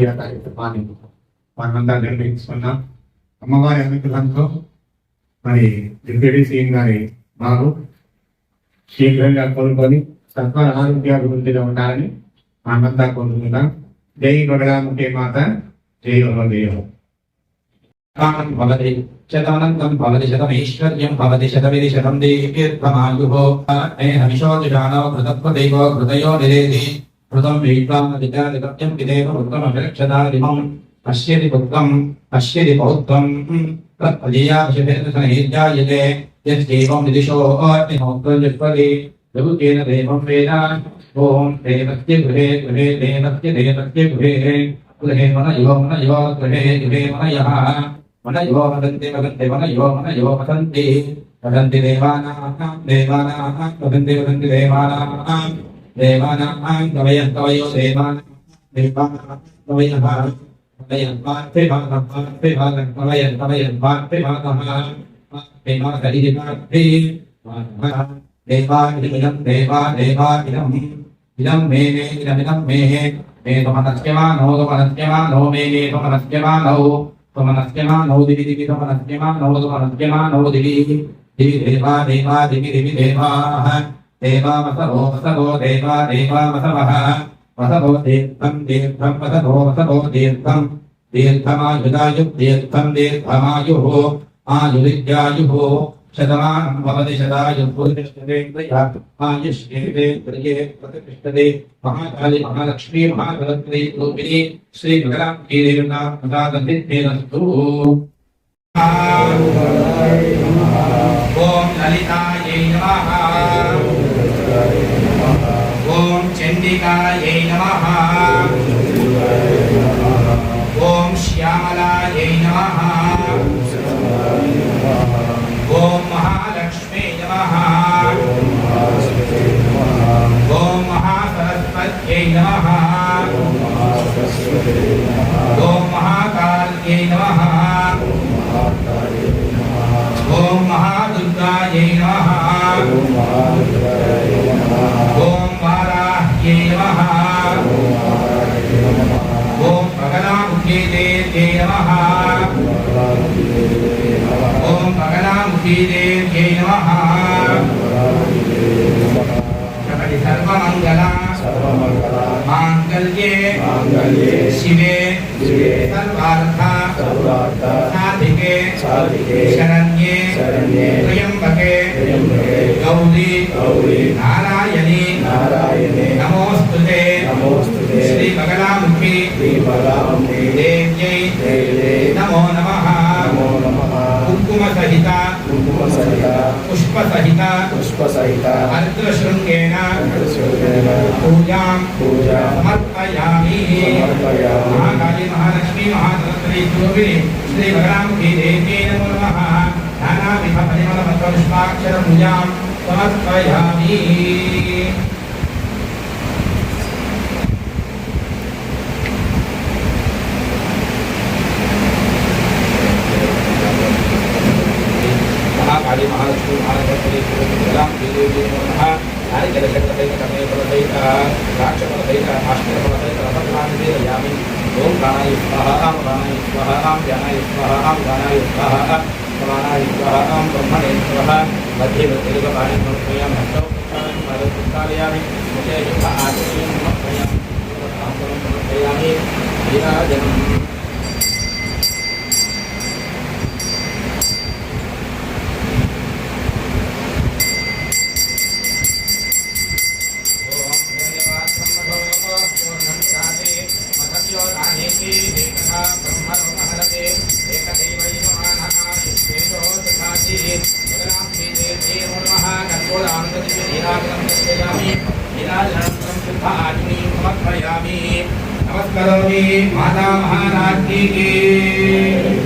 ఈ కార్యక్రమాన్ని మనమంతా నిర్వహించుకున్నాం అమ్మవారి అనుగ్రహంతో మరి డిప్యూటీ సీఎం గారి మాకు శీఘ్రంగా కోరుకొని సత్వర ఆరోగ్యాభివృద్ధిగా ఉండాలని మనమంతా కోరుకుందాం జై గొడగాముఖే మాత జై గొడవదేవ భవతి శతమనంతం భవతి శతమైశ్వర్యం భవతి శతమిది శతం దీర్ఘమాయుః హమిషోజానో కృతత్వదైవ కృతయో నిరేది. కృతం వీక్లాదిత్యం విదేవ వృత్తమభిరక్షదాదిమం పశ్యతి పుత్రం పశ్యతి పౌత్రం. తత్పదీయాభిషేదసనైర్జాయతే యస్యేవం విదిశో అగ్నిహోత్రజస్వది లఘుకేన దేవం వేద ఓం దేవస్య గృహే గృహే దేవస్య దేవస్య గృహే. గృహే మన యువ మన యువ గృహే గృహే మనయః మన యువ వదంతి వదంతి మన యువ మన యువ వదంతి. వదంతి దేవానాం దేవానాం వదంతి देवानां कवयः कवयो देवानां देवानां कवयः कवयः पार्थिवानं पार्थिवानं कवयः कवयः पार्थिवानः देवानिदं देवा देवानिदम् इदं मे मे इदमिदं मे मे त्वमनस्यमानो त्वमनस्यमानो मे मे त्वमनस्यमानौ त्वमनस्यमानौ दिवि दिवि त्वमनस्यमानौ त्वमनस्यमानौ दिवि दिवि देवा देवा दिवि दिवि देवाः దివి త్వమనస్యమానో త్వమనస్యమానో దివి దివి దేవా దేవా దివి దివి దేవాః దేవా వసవో వసవో దేవా దేవా వసవః వసవో తీర్థం తీర్థం వసవో వసవో తీర్థం దీర్ఘమాయుధాయు తీర్థం దీర్ఘమాయుః ఆయురిద్యాయుః శతమానం భవతి శతాయుర్భుతిష్టేంద్రియ ఆయుష్యేంద్రియే ప్రతిష్టతే మహాకాళి మహాలక్ష్మీ మహాగణపతి రూపిణి శ్రీ వికలాంబీ దేవతాస్తు ఓం లలితాయై నమః. ఓం చండికాయై నమః. ఓం శ్యామలాయై నమః ఓం మహాలక్ష్మీ నమః ఓం మహాసరస్వత్యై నమః ఓం మహాకాల్యై నమః ఓం మహాదుర్గాయై నమః ఓం వారాహ్యై నమః ఓం భగనాముఖే దేవ్యై నమః ఓం భగనాముఖీ దేవ్యై శ్రీ భగనాముఖి దేవ్యై నమో నమః కుంకుమ సహిత పుష్ప సహిత పుష్పసహిత అర్ధశృంగేన పూజాం సమర్పయామి సమర్పయామి. మహాకాళి మహాలక్ష్మి మహాసరస్వతి స్వరూపిణి శ్రీ భగరాముఖి దేవ్యై నమో నమః నానావిధ పరిమళ మంత్ర పుష్పాక్షర పూజాం ప్రాణాయ స్వాహ ప్రాణాయ స్వాహ ఆం ధ్యానాయ గానాయ స్వాహ సమానాయ స్వాహ బ్రహ్మణే స్వాహ మధ్య తెలుగ పాణి సమర్పయామి హస్తౌ పుష్పాన్ని పాదౌ పుష్పాలయామి ముఖే ఆచర్యం సమర్పయామి సమర్పయామి शुद्धाग्नि समर्पयामि। नमस्करोमि माता महाराज की